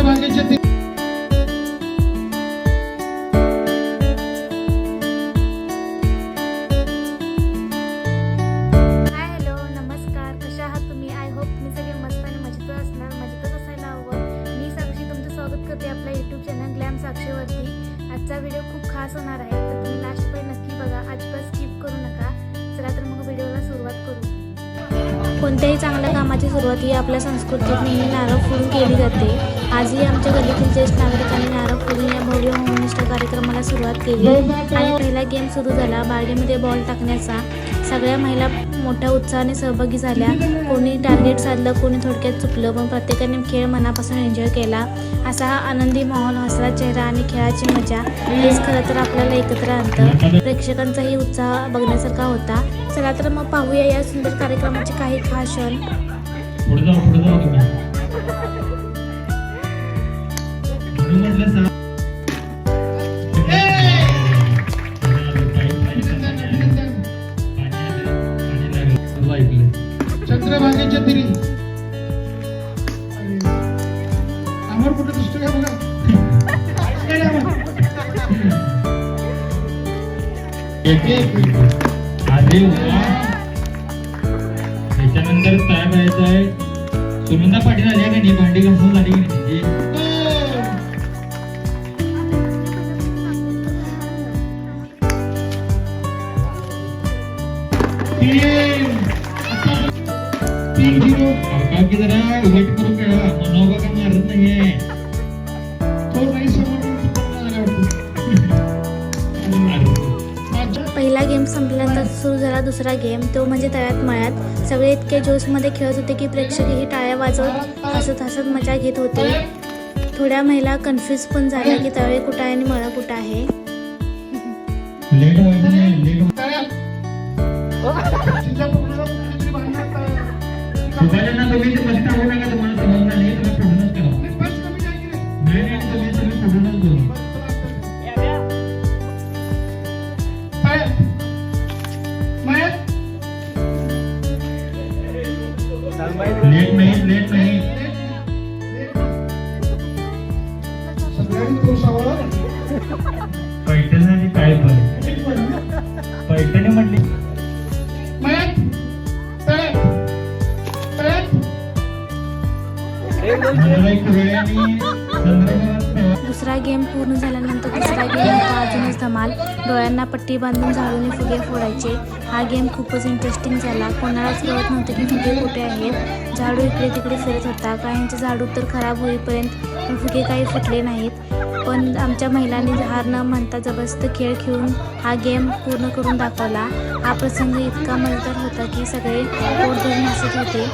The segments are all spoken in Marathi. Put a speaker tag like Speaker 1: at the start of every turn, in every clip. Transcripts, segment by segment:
Speaker 1: हाय हॅलो नमस्कार. कशा आहात तुम्ही? आय होप मजेत असणार असायला हवं. मी तुमचं स्वागत करते यूट्यूब चॅनल ग्लॅम आजचा व्हिडिओ खूप खास होणार आहे. तर तुम्ही लास्टपर्यंत नक्की बघा. अजिबात स्किप करू नका. चला तर मग व्हिडिओला सुरुवात करू. कोणत्याही चांगल्या कामाची सुरुवात ही आपल्या संस्कृतीत नेहमी नारळ फोडून केली जाते. आजही आमच्या गल्लीतील ज्येष्ठ नागरिकांनी नारळ फोडून या भव्य होमनिष्ठ कार्यक्रमाला सुरुवात केली. आणि पहिला गेम सुरू झाला. बागेमध्ये बॉल टाकण्याचा. सगळ्या महिला मोठ्या उत्साहाने सहभागी झाल्या. कोणी टार्गेट साधलं कोणी थोडक्यात चुकलं. पण प्रत्येकाने खेळ मनापासून एन्जॉय केला. असा हा आनंदी माहोल हसरा चेहरा आणि खेळाची मजा हेच खरं तर आपल्याला एकत्र आणतं. प्रेक्षकांचाही उत्साह बघण्यासारखा होता. चला तर मग पाहूया या सुंदर कार्यक्रमाचे काही खास क्षण.
Speaker 2: चंद्रभागेच्या तिरी. अमर कुठे का बघा?
Speaker 3: एक एक आदिल त्याच्यानंतर काय करायचं आहे? सुनंदा पाटील आल्या का नाही? भांडी घासून झाली की नाही? काय की जरा वेट करून खेळा मनोबा का मारत नाहीये.
Speaker 1: गेम संपल्यानंतर सुरू झाला दुसरा गेम. तो म्हणजे तळ्यात मळ्यात. सगळे इतके जोशमध्ये खेळत होते की प्रेक्षकही टाळ्या वाजवत हसत हसत मजा घेत होते. थोड्या महिला कन्फ्यूज पण झाल्या की तळे कुठं आहे आणि मळा कुठं आहे.
Speaker 3: लेट
Speaker 1: दुसरा गेम पूर्ण झाल्यानंतर तिसरा गेम होता अजूनच धमाल. डोळ्यांना पट्टी बांधून झाडूने फुगे फोडायचे. हा गेम खूपच इंटरेस्टिंग झाला. कोणालाच कळत नव्हतं की फुगे कुठे आहेत. झाडू इकडे तिकडे फिरत होता. काहींचे झाडू तर खराब होईपर्यंत पण फुगे काही फुटले नाहीत. पण आमच्या महिलांनी हार न म्हणता जबरदस्त खेळ खेळून हा गेम पूर्ण करून दाखवला. हा प्रसंग इतका मजेदार होता की सगळे पोट धरून हसत होते.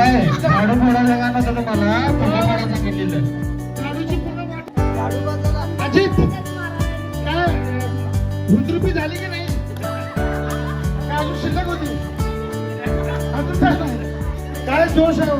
Speaker 2: नाही आलं का? बाहेर नाही.
Speaker 3: झाडू मोडायला का नव्हतं तुम्हाला? फुगे मोडायला सांगितलेलं.
Speaker 2: अजित! काय? भूतरूपी झाली की नाही? काय अजून शिल्लक होती? अजून काय? काय जोश आहे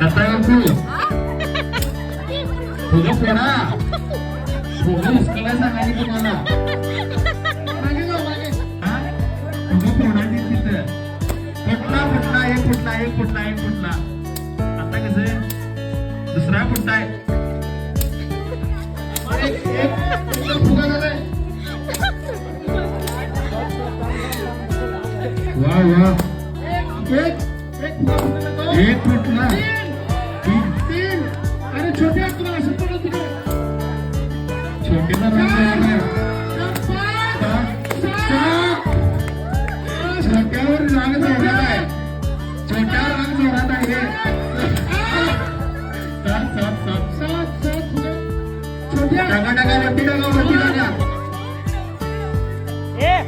Speaker 3: दत्ता बापू फुगे फोडा फुगे उचलायला सांगायचे फुटला फुटला एक फुटला एक फुटला एक फुटला. आता कसं दुसरा फुटलाय
Speaker 2: आहे. एक
Speaker 3: वा वा.
Speaker 2: एक फुटला.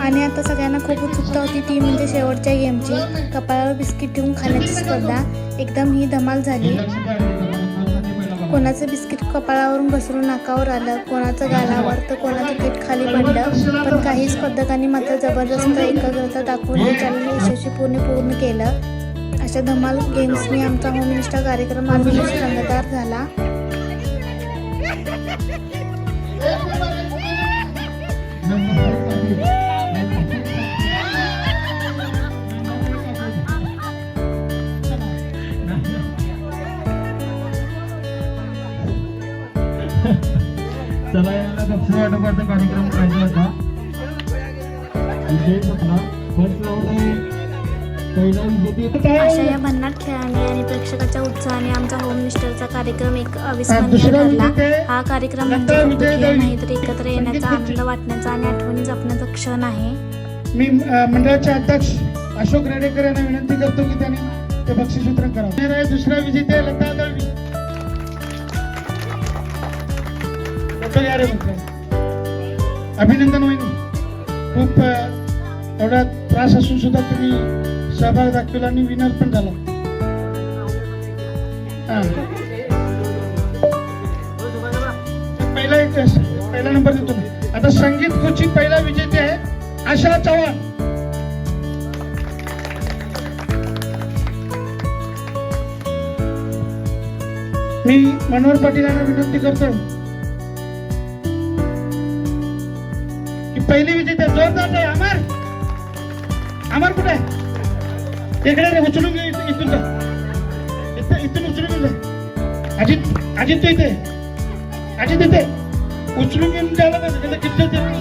Speaker 1: आणि आता सगळ्यांना खूप उत्सुकता होती ती म्हणजे शेवटच्या गेमची. कपाळावर बिस्किट ठेवून खाण्याची स्पर्धा. एकदम ही धमाल झाली. कोणाचं बिस्किट कपाळावरून घसरून नाकावर आलं कोणाचं गालावर तर कोणाचं पीठ खाली पडलं. पण काही स्पर्धकांनी मात्र जबरदस्त एकाग्रता दाखवून हे यशस्वीपूर्ण पूर्ण केलं. अशा धमाल गेम्सनी आमचा होम इन्स्टा कार्यक्रम अजूनच रंगदार झाला.
Speaker 3: चला याला कपसे वाटपाचा कार्यक्रम पाहिजे होता. विजय कुठला फर्स्ट राऊंड आहे.
Speaker 1: अशा या भन्नाट खेळाने आणि प्रेक्षकाच्या उत्साहाने आमचा होम मिस्टरचा कार्यक्रम एक अविस्मरणीय ठरला. हा कार्यक्रम म्हणजे. नाही तर एकत्र येण्याचा आनंद वाटण्याचा आणि आठवणी जपण्याचा क्षण आहे.
Speaker 2: मी मंडळाचे अध्यक्ष अशोक रेडेकर यांना विनंती करतो की त्यांनी ते बक्षीस वितरण करावं दुसरा विजेते लता दळवी. अभिनंदन होईल खूप एवढा त्रास असून सुद्धा तुम्ही सहभाग दाखवला आणि विनर पण झाला पहिला एक पहिला नंबर देतो मी. आता संगीत खुर्ची पहिला विजेते आहे आशा चव्हाण मी मनोहर पाटील यांना विनंती करतो की पहिली विजेते जोरदार आहे अमर अमर कुठे आहे? इकडे उचलून घे इथून इथून जा. इथून उचलून घेऊन जा अजित अजित तू इथे अजित इथे उचलून घेऊन द्यायला पाहिजे त्याला किती देणार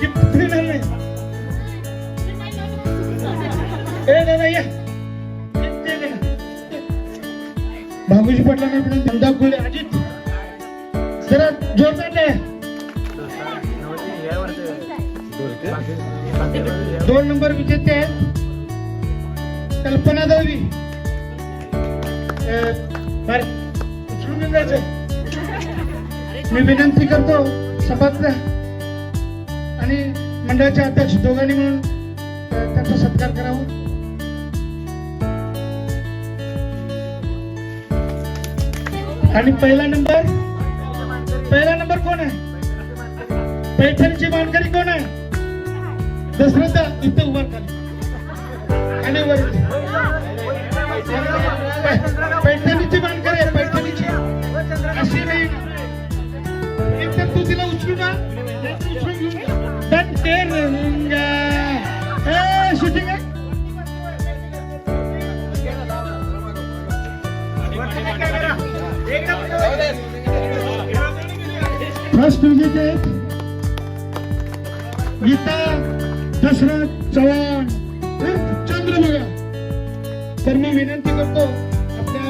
Speaker 2: गिफ्ट देणार नाही ए दादा या गिफ्ट दे दे. भागूजी धंदा खुले अजित जरा जोरदार नाही दोन नंबर विजेते आहेत. कल्पना दळवी मी विनंती करतो सभागृह आणि मंडळाचे अध्यक्ष दोघांनी म्हणून त्यांचा सत्कार करावा. आणि पहिला नंबर पहिला नंबर कोण आहे? पैठणची मानकरी कोण आहे? दसरथ इथं उभा खाली आणि वर पैठणीची मानकरी आहे पैठणीची अशी नाही एक तर तू तिला उचलू ना उचलून घेऊन जा. पण ते रंगा. ए, shooting आहे? फर्स्ट विजेते गीता दशरथ चव्हाण चंद्रभागा तर मी विनंती करतो आपल्या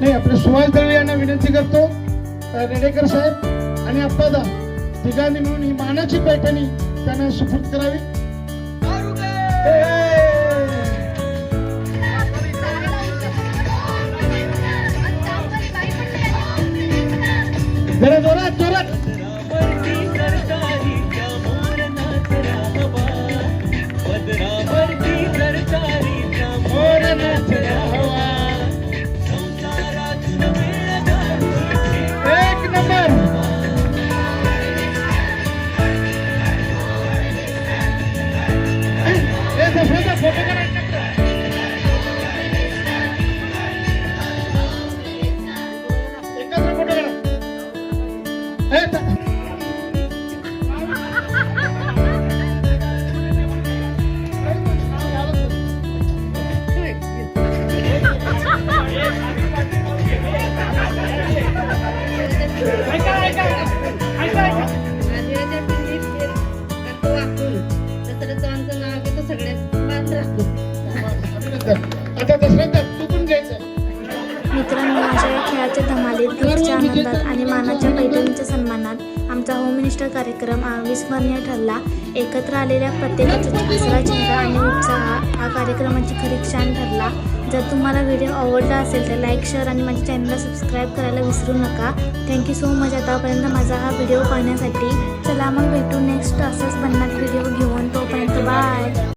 Speaker 2: नाही आपल्या सुभाष दळवी यांना विनंती करतो रेडेकर साहेब आणि अप्पादा तिघांनी मिळून ही मानाची पैठणी त्यांना सुपूर्द करावी! जरा
Speaker 1: सन्मानात आमचा होम मिनिस्टर कार्यक्रम अविस्मरणीय ठरला. एकत्र आलेल्या प्रत्येकाचा हसरा चिंता आणि उत्साह हा कार्यक्रमाची खरी क्षण ठरला. जर तुम्हाला व्हिडिओ आवडला असेल तर लाईक शेअर आणि माझ्या चॅनलला सबस्क्राईब करायला विसरू नका. थँक्यू सो मच आतापर्यंत माझा हा व्हिडिओ पाहण्यासाठी चला मग भेटू नेक्स्ट असंच पन्नास व्हिडिओ घेऊन. तोपर्यंत बाय.